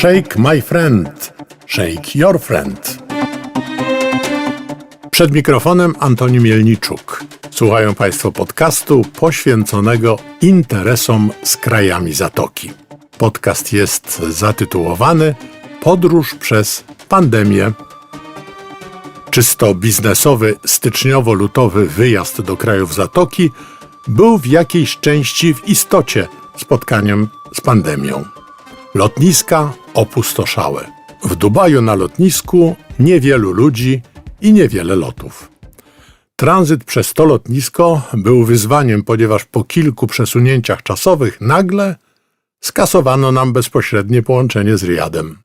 Shake my friend, shake your friend. Przed mikrofonem Antoni Mielniczuk. Słuchają Państwo podcastu poświęconego interesom z krajami Zatoki. Podcast jest zatytułowany Podróż przez pandemię. Czysto biznesowy, styczniowo-lutowy wyjazd do krajów Zatoki był w jakiejś części w istocie spotkaniem z pandemią. Lotniska opustoszałe. W Dubaju na lotnisku niewielu ludzi i niewiele lotów. Tranzyt przez to lotnisko był wyzwaniem, ponieważ po kilku przesunięciach czasowych nagle skasowano nam bezpośrednie połączenie z Riadem.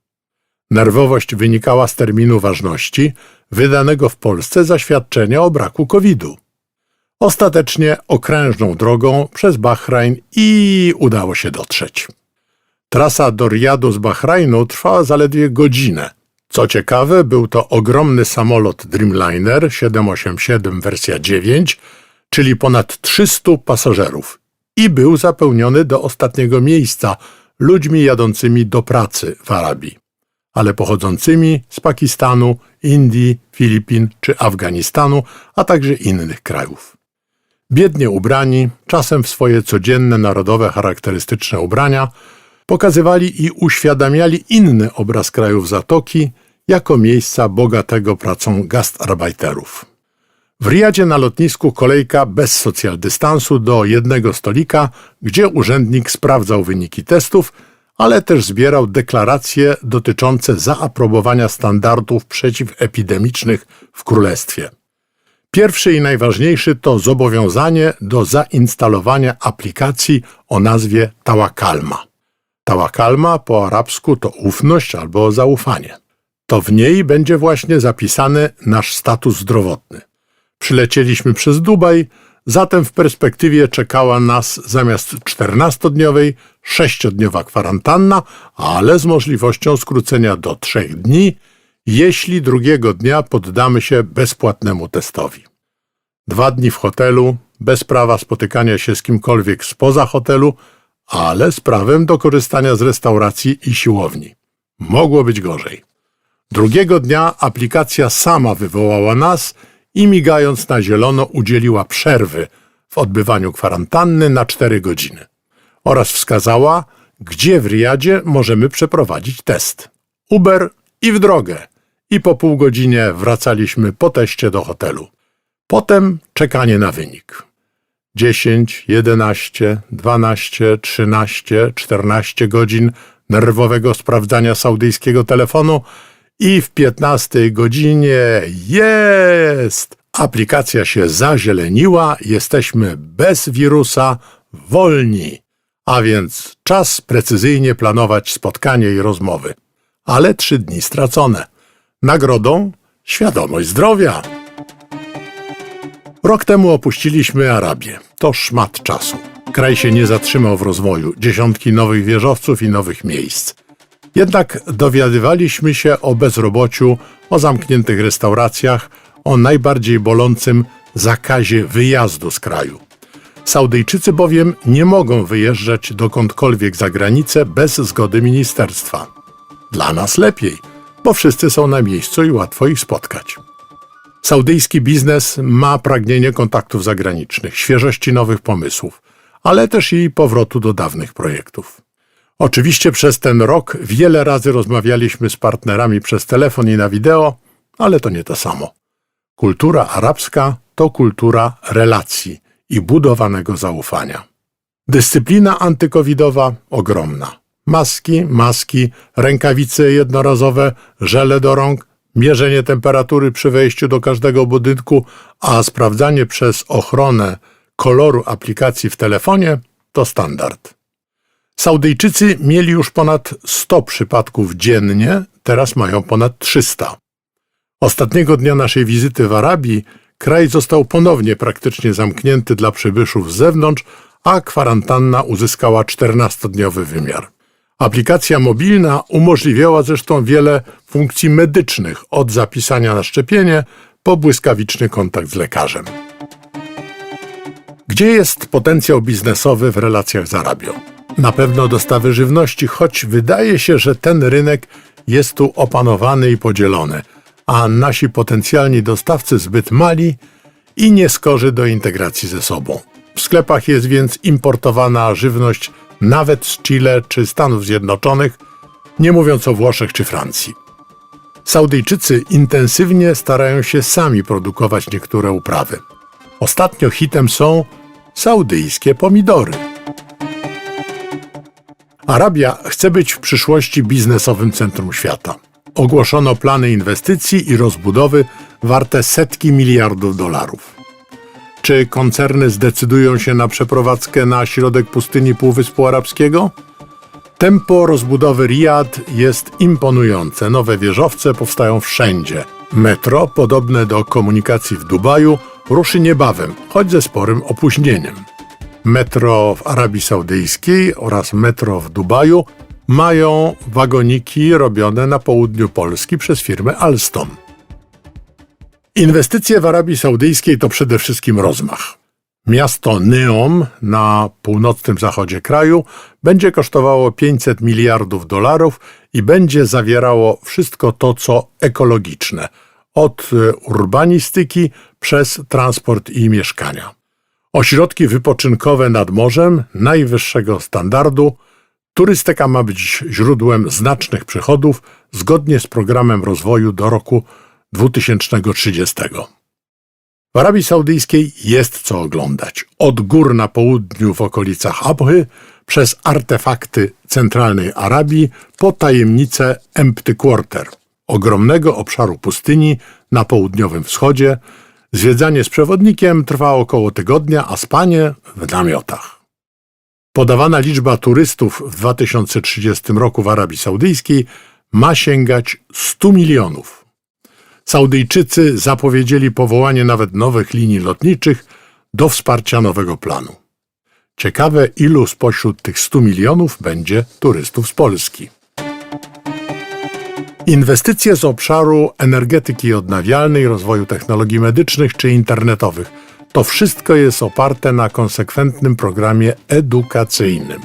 Nerwowość wynikała z terminu ważności wydanego w Polsce zaświadczenia o braku COVID-u. Ostatecznie okrężną drogą przez Bahrajn i udało się dotrzeć. Trasa do Riadu z Bahrajnu trwała zaledwie godzinę. Co ciekawe, był to ogromny samolot Dreamliner 787 wersja 9, czyli ponad 300 pasażerów i był zapełniony do ostatniego miejsca ludźmi jadącymi do pracy w Arabii, ale pochodzącymi z Pakistanu, Indii, Filipin czy Afganistanu, a także innych krajów. Biednie ubrani, czasem w swoje codzienne narodowe charakterystyczne ubrania, pokazywali i uświadamiali inny obraz krajów Zatoki jako miejsca bogatego pracą gastarbeiterów. W Riyadzie na lotnisku kolejka bez social dystansu do jednego stolika, gdzie urzędnik sprawdzał wyniki testów, ale też zbierał deklaracje dotyczące zaaprobowania standardów przeciwepidemicznych w królestwie. Pierwszy i najważniejszy to zobowiązanie do zainstalowania aplikacji o nazwie Tawakalma. Tawakalma po arabsku to ufność albo zaufanie. To w niej będzie właśnie zapisany nasz status zdrowotny. Przylecieliśmy przez Dubaj, zatem w perspektywie czekała nas zamiast 14-dniowej 6-dniowa kwarantanna, ale z możliwością skrócenia do 3 dni, jeśli drugiego dnia poddamy się bezpłatnemu testowi. Dwa dni w hotelu, bez prawa spotykania się z kimkolwiek spoza hotelu, ale z prawem do korzystania z restauracji i siłowni. Mogło być gorzej. Drugiego dnia aplikacja sama wywołała nas i migając na zielono udzieliła przerwy w odbywaniu kwarantanny na 4 godziny oraz wskazała, gdzie w Riyadzie możemy przeprowadzić test. Uber i w drogę. I po pół godzinie wracaliśmy po teście do hotelu. Potem czekanie na wynik. 10, 11, 12, 13, 14 godzin nerwowego sprawdzania saudyjskiego telefonu i w 15 godzinie jest! Aplikacja się zazieleniła, jesteśmy bez wirusa, wolni. A więc czas precyzyjnie planować spotkanie i rozmowy. Ale trzy dni stracone. Nagrodą świadomość zdrowia. Rok temu opuściliśmy Arabię. To szmat czasu. Kraj się nie zatrzymał w rozwoju. Dziesiątki nowych wieżowców i nowych miejsc. Jednak dowiadywaliśmy się o bezrobociu, o zamkniętych restauracjach, o najbardziej bolącym zakazie wyjazdu z kraju. Saudyjczycy bowiem nie mogą wyjeżdżać dokądkolwiek za granicę bez zgody ministerstwa. Dla nas lepiej, bo wszyscy są na miejscu i łatwo ich spotkać. Saudyjski biznes ma pragnienie kontaktów zagranicznych, świeżości nowych pomysłów, ale też i powrotu do dawnych projektów. Oczywiście przez ten rok wiele razy rozmawialiśmy z partnerami przez telefon i na wideo, ale to nie to samo. Kultura arabska to kultura relacji i budowanego zaufania. Dyscyplina antykowidowa ogromna. Maski, maski, rękawice jednorazowe, żele do rąk, mierzenie temperatury przy wejściu do każdego budynku, a sprawdzanie przez ochronę koloru aplikacji w telefonie to standard. Saudyjczycy mieli już ponad 100 przypadków dziennie, teraz mają ponad 300. Ostatniego dnia naszej wizyty w Arabii kraj został ponownie praktycznie zamknięty dla przybyszów z zewnątrz, a kwarantanna uzyskała 14-dniowy wymiar. Aplikacja mobilna umożliwiała zresztą wiele funkcji medycznych, od zapisania na szczepienie po błyskawiczny kontakt z lekarzem. Gdzie jest potencjał biznesowy w relacjach z Arabią? Na pewno dostawy żywności, choć wydaje się, że ten rynek jest tu opanowany i podzielony, a nasi potencjalni dostawcy zbyt mali i nie skorzy do integracji ze sobą. W sklepach jest więc importowana żywność nawet z Chile czy Stanów Zjednoczonych, nie mówiąc o Włoszech czy Francji. Saudyjczycy intensywnie starają się sami produkować niektóre uprawy. Ostatnio hitem są saudyjskie pomidory. Arabia chce być w przyszłości biznesowym centrum świata. Ogłoszono plany inwestycji i rozbudowy warte setki miliardów dolarów. Czy koncerny zdecydują się na przeprowadzkę na środek pustyni Półwyspu Arabskiego? Tempo rozbudowy Riyad jest imponujące. Nowe wieżowce powstają wszędzie. Metro, podobne do komunikacji w Dubaju, ruszy niebawem, choć ze sporym opóźnieniem. Metro w Arabii Saudyjskiej oraz metro w Dubaju mają wagoniki robione na południu Polski przez firmę Alstom. Inwestycje w Arabii Saudyjskiej to przede wszystkim rozmach. Miasto Neom na północnym zachodzie kraju będzie kosztowało 500 miliardów dolarów i będzie zawierało wszystko to, co ekologiczne, od urbanistyki przez transport i mieszkania. Ośrodki wypoczynkowe nad morzem najwyższego standardu. Turystyka ma być źródłem znacznych przychodów zgodnie z programem rozwoju do roku 2030. W Arabii Saudyjskiej jest co oglądać. Od gór na południu w okolicach Abhy, przez artefakty centralnej Arabii, po tajemnice Empty Quarter, ogromnego obszaru pustyni na południowym wschodzie. Zwiedzanie z przewodnikiem trwa około tygodnia, a spanie w namiotach. Podawana liczba turystów w 2030 roku w Arabii Saudyjskiej ma sięgać 100 milionów. Saudyjczycy zapowiedzieli powołanie nawet nowych linii lotniczych do wsparcia nowego planu. Ciekawe, ilu spośród tych 100 milionów będzie turystów z Polski. Inwestycje z obszaru energetyki odnawialnej, rozwoju technologii medycznych czy internetowych to wszystko jest oparte na konsekwentnym programie edukacyjnym.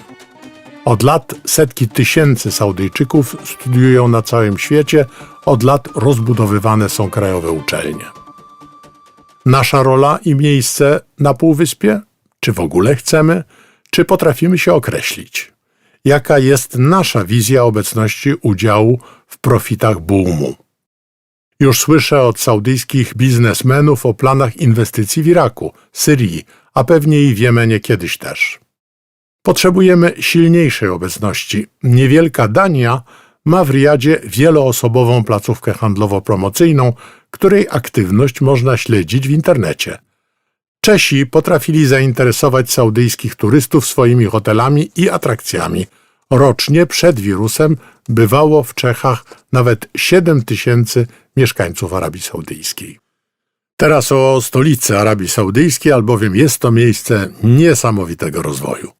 Od lat setki tysięcy Saudyjczyków studiują na całym świecie, od lat rozbudowywane są krajowe uczelnie. Nasza rola i miejsce na Półwyspie? Czy w ogóle chcemy? Czy potrafimy się określić? Jaka jest nasza wizja obecności udziału w profitach boomu? Już słyszę od saudyjskich biznesmenów o planach inwestycji w Iraku, Syrii, a pewnie i w Jemenie kiedyś też. Potrzebujemy silniejszej obecności. Niewielka Dania ma w Riyadzie wieloosobową placówkę handlowo-promocyjną, której aktywność można śledzić w internecie. Czesi potrafili zainteresować saudyjskich turystów swoimi hotelami i atrakcjami. Rocznie przed wirusem bywało w Czechach nawet 7 tysięcy mieszkańców Arabii Saudyjskiej. Teraz o stolicy Arabii Saudyjskiej, albowiem jest to miejsce niesamowitego rozwoju.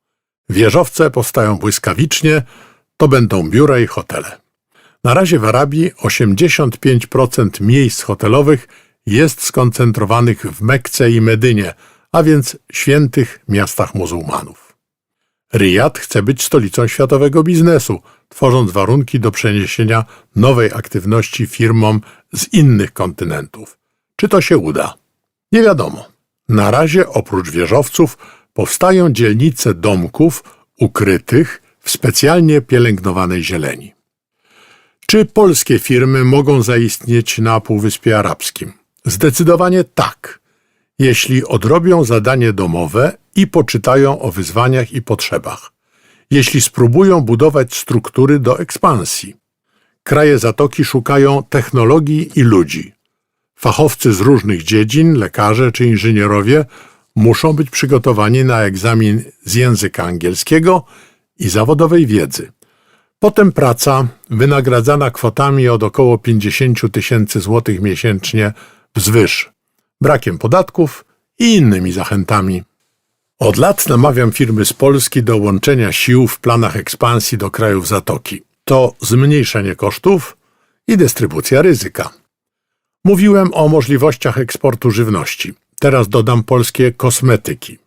Wieżowce powstają błyskawicznie, to będą biura i hotele. Na razie w Arabii 85% miejsc hotelowych jest skoncentrowanych w Mekce i Medynie, a więc świętych miastach muzułmanów. Riyad chce być stolicą światowego biznesu, tworząc warunki do przeniesienia nowej aktywności firmom z innych kontynentów. Czy to się uda? Nie wiadomo. Na razie oprócz wieżowców powstają dzielnice domków ukrytych w specjalnie pielęgnowanej zieleni. Czy polskie firmy mogą zaistnieć na Półwyspie Arabskim? Zdecydowanie tak, jeśli odrobią zadanie domowe i poczytają o wyzwaniach i potrzebach, jeśli spróbują budować struktury do ekspansji. Kraje Zatoki szukają technologii i ludzi. Fachowcy z różnych dziedzin, lekarze czy inżynierowie, muszą być przygotowani na egzamin z języka angielskiego i zawodowej wiedzy. Potem praca wynagradzana kwotami od około 50 tysięcy złotych miesięcznie wzwyż, brakiem podatków i innymi zachętami. Od lat namawiam firmy z Polski do łączenia sił w planach ekspansji do krajów Zatoki. To zmniejszenie kosztów i dystrybucja ryzyka. Mówiłem o możliwościach eksportu żywności. Teraz dodam polskie kosmetyki.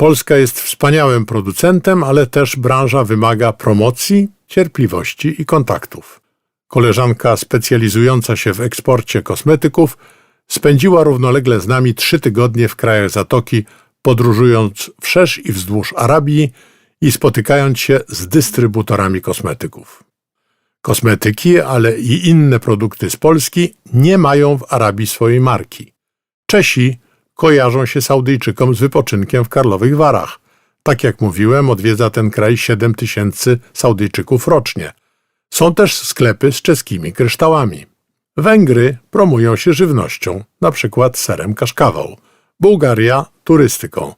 Polska jest wspaniałym producentem, ale też branża wymaga promocji, cierpliwości i kontaktów. Koleżanka specjalizująca się w eksporcie kosmetyków spędziła równolegle z nami trzy tygodnie w krajach Zatoki, podróżując wszerz i wzdłuż Arabii i spotykając się z dystrybutorami kosmetyków. Kosmetyki, ale i inne produkty z Polski nie mają w Arabii swojej marki. Czesi kojarzą się Saudyjczykom z wypoczynkiem w Karlowych Warach. Tak jak mówiłem, odwiedza ten kraj 7 tysięcy Saudyjczyków rocznie. Są też sklepy z czeskimi kryształami. Węgry promują się żywnością, na przykład serem kaszkawał. Bułgaria turystyką.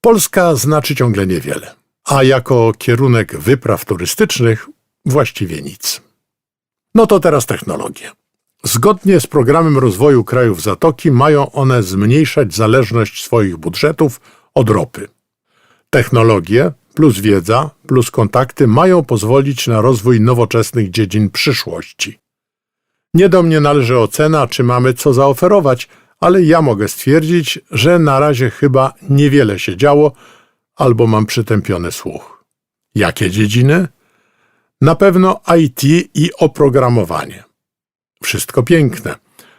Polska znaczy ciągle niewiele, a jako kierunek wypraw turystycznych właściwie nic. No to teraz technologie. Zgodnie z programem rozwoju krajów Zatoki mają one zmniejszać zależność swoich budżetów od ropy. Technologie plus wiedza plus kontakty mają pozwolić na rozwój nowoczesnych dziedzin przyszłości. Nie do mnie należy ocena, czy mamy co zaoferować, ale ja mogę stwierdzić, że na razie chyba niewiele się działo, albo mam przytępiony słuch. Jakie dziedziny? Na pewno IT i oprogramowanie. Wszystko piękne,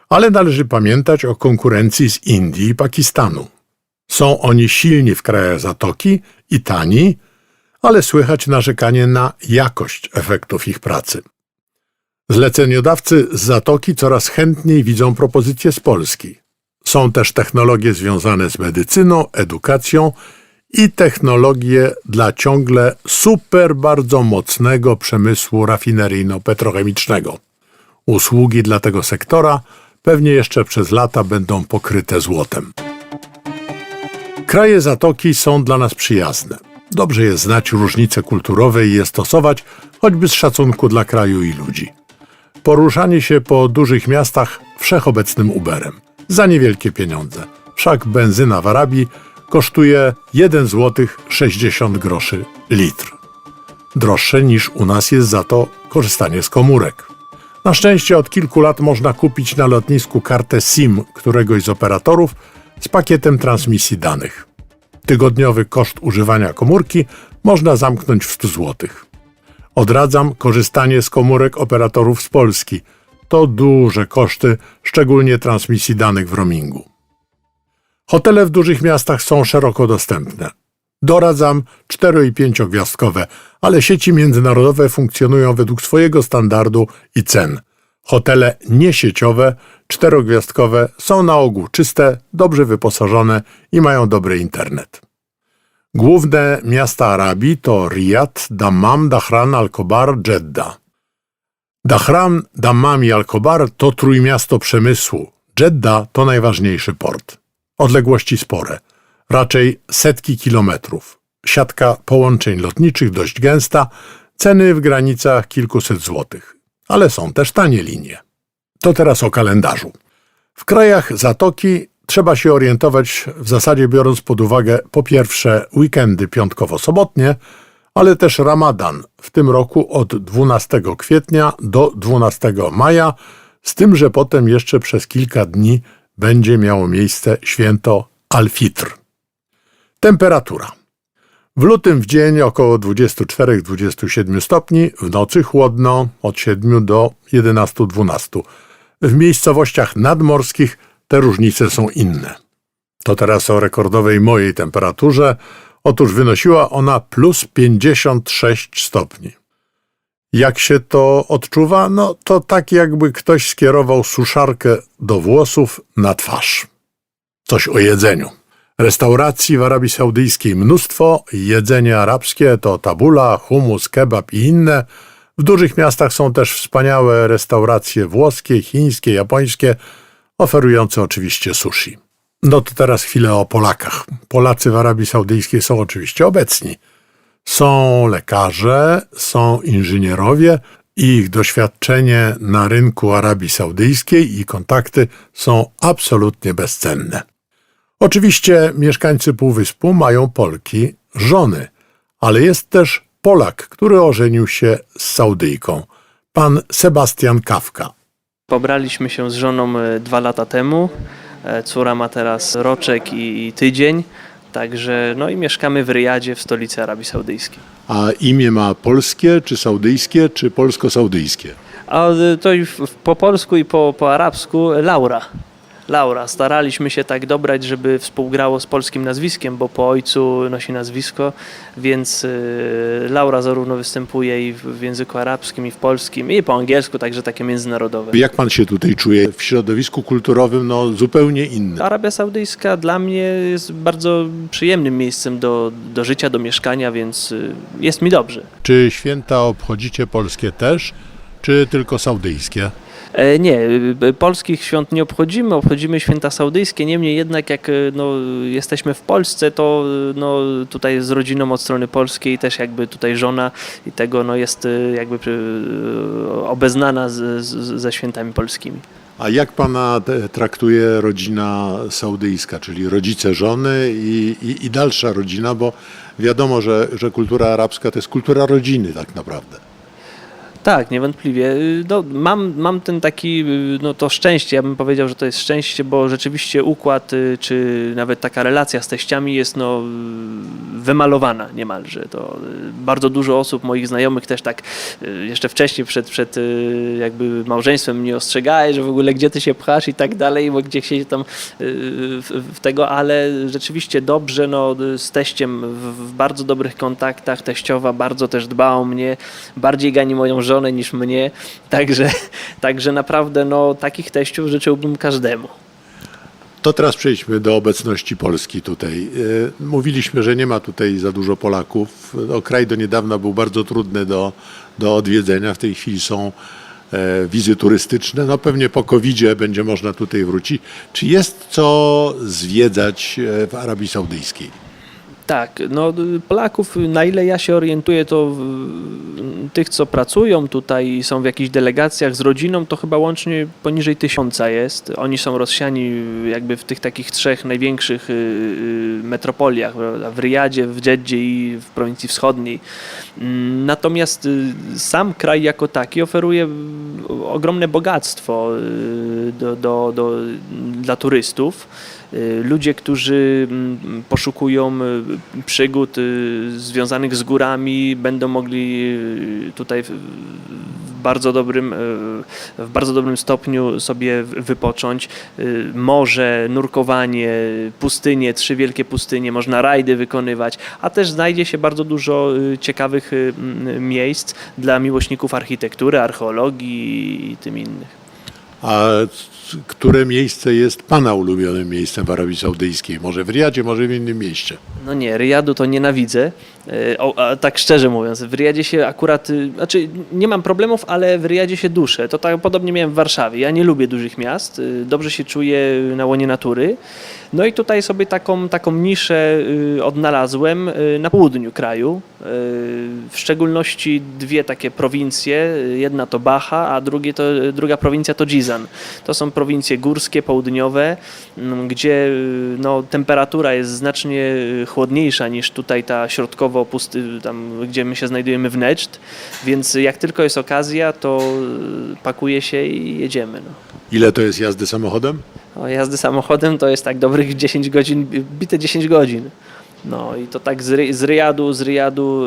ale należy pamiętać o konkurencji z Indii i Pakistanu. Są oni silni w krajach Zatoki i tani, ale słychać narzekanie na jakość efektów ich pracy. Zleceniodawcy z Zatoki coraz chętniej widzą propozycje z Polski. Są też technologie związane z medycyną, edukacją i technologie dla ciągle super bardzo mocnego przemysłu rafineryjno-petrochemicznego. Usługi dla tego sektora pewnie jeszcze przez lata będą pokryte złotem. Kraje Zatoki są dla nas przyjazne. Dobrze jest znać różnice kulturowe i je stosować, choćby z szacunku dla kraju i ludzi. Poruszanie się po dużych miastach wszechobecnym Uberem. Za niewielkie pieniądze. Wszak benzyna w Arabii kosztuje 1 zł 60 groszy litr. Droższe niż u nas jest za to korzystanie z komórek. Na szczęście od kilku lat można kupić na lotnisku kartę SIM któregoś z operatorów z pakietem transmisji danych. Tygodniowy koszt używania komórki można zamknąć w 100 zł. Odradzam korzystanie z komórek operatorów z Polski. To duże koszty, szczególnie transmisji danych w roamingu. Hotele w dużych miastach są szeroko dostępne. Doradzam 4 i 5 gwiazdkowe, ale sieci międzynarodowe funkcjonują według swojego standardu i cen. Hotele niesieciowe, czterogwiazdkowe są na ogół czyste, dobrze wyposażone i mają dobry internet. Główne miasta Arabii to Riyad, Dammam, Dahran, Al-Kobar, Jeddah. Dahran, Dammam i Al-Kobar to trójmiasto przemysłu. Jeddah to najważniejszy port. Odległości spore, raczej setki kilometrów. Siatka połączeń lotniczych dość gęsta, ceny w granicach kilkuset złotych. Ale są też tanie linie. To teraz o kalendarzu. W krajach Zatoki trzeba się orientować w zasadzie biorąc pod uwagę po pierwsze weekendy piątkowo-sobotnie, ale też Ramadan w tym roku od 12 kwietnia do 12 maja, z tym, że potem jeszcze przez kilka dni będzie miało miejsce święto Al-Fitr. Temperatura. W lutym w dzień około 24-27 stopni, w nocy chłodno od 7 do 11-12. W miejscowościach nadmorskich te różnice są inne. To teraz o rekordowej mojej temperaturze. Otóż wynosiła ona plus 56 stopni. Jak się to odczuwa? No to tak jakby ktoś skierował suszarkę do włosów na twarz. Coś o jedzeniu. Restauracji w Arabii Saudyjskiej mnóstwo, jedzenie arabskie to tabula, humus, kebab i inne. W dużych miastach są też wspaniałe restauracje włoskie, chińskie, japońskie, oferujące oczywiście sushi. No to teraz chwilę o Polakach. Polacy w Arabii Saudyjskiej są oczywiście obecni. Są lekarze, są inżynierowie ich doświadczenie na rynku Arabii Saudyjskiej i kontakty są absolutnie bezcenne. Oczywiście mieszkańcy Półwyspu mają Polki żony, ale jest też Polak, który ożenił się z Saudyjką, pan Sebastian Kawka. Pobraliśmy się z żoną e, dwa lata temu. E, Córa ma teraz roczek i i tydzień, Także no i mieszkamy w Ryjadzie, w stolicy Arabii Saudyjskiej. A imię ma polskie, czy saudyjskie, czy polsko-saudyjskie? A y, to i po polsku i po, po arabsku Laura. Laura. Staraliśmy się tak dobrać, żeby współgrało z polskim nazwiskiem, bo po ojcu nosi nazwisko, więc y, Laura zarówno występuje i w, języku arabskim, i w polskim, i po angielsku, także takie międzynarodowe. Jak pan się tutaj czuje? W środowisku kulturowym no zupełnie innym. Arabia Saudyjska dla mnie jest bardzo przyjemnym miejscem do, do życia, do mieszkania, więc y, jest mi dobrze. Czy święta obchodzicie polskie też, czy tylko saudyjskie? E, Nie, y, polskich świąt nie obchodzimy, obchodzimy święta saudyjskie, niemniej jednak jak y, no, jesteśmy w Polsce, to no, tutaj z rodziną od strony polskiej też jakby tutaj żona i tego no, jest jakby obeznana z, z, ze świętami polskimi. A jak pana traktuje rodzina saudyjska, czyli rodzice żony i, i, i dalsza rodzina, bo wiadomo, że, że kultura arabska to jest kultura rodziny tak naprawdę. Tak, niewątpliwie. No, mam, mam ten taki, no to szczęście, ja bym powiedział, że to jest szczęście, bo rzeczywiście układ, y, czy nawet taka relacja z teściami jest no, wymalowana niemalże. To y, bardzo dużo osób, moich znajomych też tak y, jeszcze wcześniej przed, przed jakby małżeństwem mnie ostrzegaje, że w ogóle gdzie ty się pchasz i tak dalej, bo gdzie się tam w, w tego, ale rzeczywiście dobrze, no z teściem w, w bardzo dobrych kontaktach, teściowa bardzo też dba o mnie, bardziej gani moją żonę niż mnie, także, także naprawdę no takich teściów życzyłbym każdemu. To teraz przejdźmy do obecności Polski tutaj. E, Mówiliśmy, że nie ma tutaj za dużo Polaków. No, kraj do niedawna był bardzo trudny do, do odwiedzenia. W tej chwili są e, wizy turystyczne. No pewnie po covid będzie można tutaj wrócić. Czy jest co zwiedzać e, w Arabii Saudyjskiej? Tak, no Polaków, na ile ja się orientuję, to w- tych, co pracują tutaj i są w jakichś delegacjach z rodziną, to chyba łącznie poniżej tysiąca jest. Oni są rozsiani jakby w tych takich trzech największych y, y, metropoliach, prawda, w Riyadzie, w Dżeddzie i w prowincji wschodniej. Mm, Natomiast y, sam kraj jako taki oferuje y, ogromne bogactwo do, do, do, dla turystów. Y, Ludzie, którzy mm, poszukują y, przygód y, związanych z górami, będą mogli tutaj w- bardzo dobrym, w bardzo dobrym stopniu sobie wypocząć. Morze, nurkowanie, pustynie, trzy wielkie pustynie, można rajdy wykonywać, a też znajdzie się bardzo dużo ciekawych miejsc dla miłośników architektury, archeologii i tym innych. A które miejsce jest Pana ulubionym miejscem w Arabii Saudyjskiej? Może w Riyadzie, może w innym mieście? No nie, Ryjadu to nienawidzę. E, O, a tak szczerze mówiąc, w Ryjadzie się akurat, y, znaczy nie mam problemów, ale w Ryjadzie się duszę. To tak podobnie miałem w Warszawie. Ja nie lubię dużych miast, y, dobrze się czuję na łonie natury. No i tutaj sobie taką, taką niszę y, odnalazłem na południu kraju. W szczególności dwie takie prowincje. Jedna to Baha, a drugie to, druga prowincja to Jizan. To są prowincje górskie, południowe, m, gdzie no, temperatura jest znacznie chłodniejsza niż tutaj ta środkowo pusty, tam gdzie my się znajdujemy w więc jak tylko jest okazja, to y, pakuje się i jedziemy. No. Ile to jest jazdy samochodem? O, jazdy samochodem to jest tak dobrych 10 godzin, bite 10 godzin. No i to tak z, Ry- z Ryjadu, z Ryjadu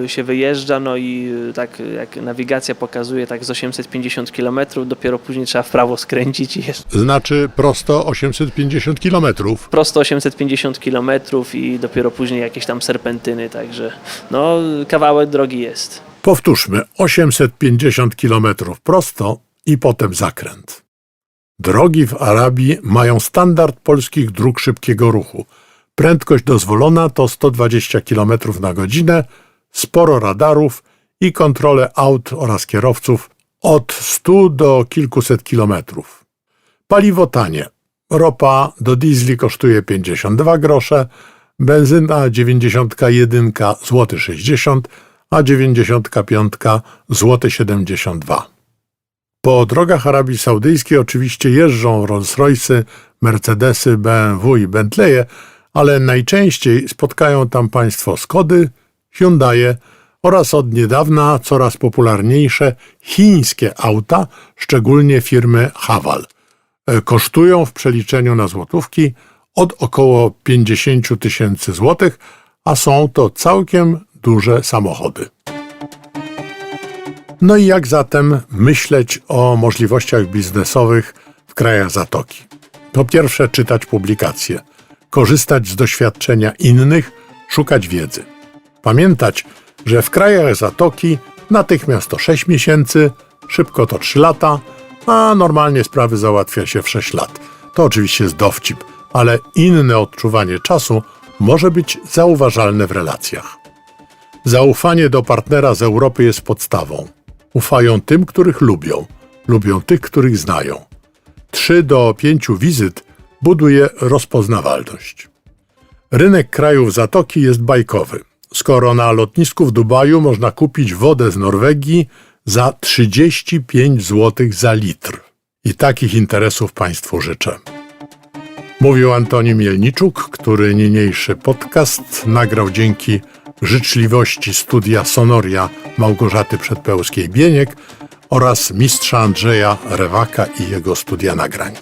y, y, się wyjeżdża, no i y, tak jak nawigacja pokazuje, tak z 850 km, dopiero później trzeba w prawo skręcić i jest Znaczy prosto 850 kilometrów. prosto 850 km i dopiero później jakieś tam serpentyny, także no kawałek drogi jest. Powtórzmy, 850 kilometrów prosto i potem zakręt. Drogi w Arabii mają standard polskich dróg szybkiego ruchu. Prędkość dozwolona to 120 km na godzinę, sporo radarów i kontrolę aut oraz kierowców od 100 do kilkuset kilometrów. Paliwo tanie. Ropa do diesli kosztuje 52 grosze, benzyna 91 zł 60, a 95 zł 72. Po drogach Arabii Saudyjskiej oczywiście jeżdżą Rolls-Royce'y, Mercedesy, BMW i Bentleye, ale najczęściej spotkają tam Państwo Skody, Hyundaie oraz od niedawna coraz popularniejsze chińskie auta, szczególnie firmy Haval. E, Kosztują w przeliczeniu na złotówki od około 50 tysięcy złotych, a są to całkiem duże samochody. No i jak zatem myśleć o możliwościach biznesowych w krajach Zatoki? Po pierwsze, czytać publikacje, korzystać z doświadczenia innych, szukać wiedzy. Pamiętać, że w krajach Zatoki natychmiast to 6 miesięcy, szybko to 3 lata, a normalnie sprawy załatwia się w 6 lat. To oczywiście jest dowcip, ale inne odczuwanie czasu może być zauważalne w relacjach. Zaufanie do partnera z Europy jest podstawą. Ufają tym, których lubią, lubią tych, których znają. 3 do 5 wizyt buduje rozpoznawalność. Rynek krajów Zatoki jest bajkowy. Skoro na lotnisku w Dubaju można kupić wodę z Norwegii za 35 zł za litr. I takich interesów Państwu życzę. Mówił Antoni Mielniczuk, który niniejszy podcast nagrał dzięki życzliwości studia Sonoria Małgorzaty Przedpełskiej-Bieniek oraz mistrza Andrzeja Rewaka i jego studia nagrań.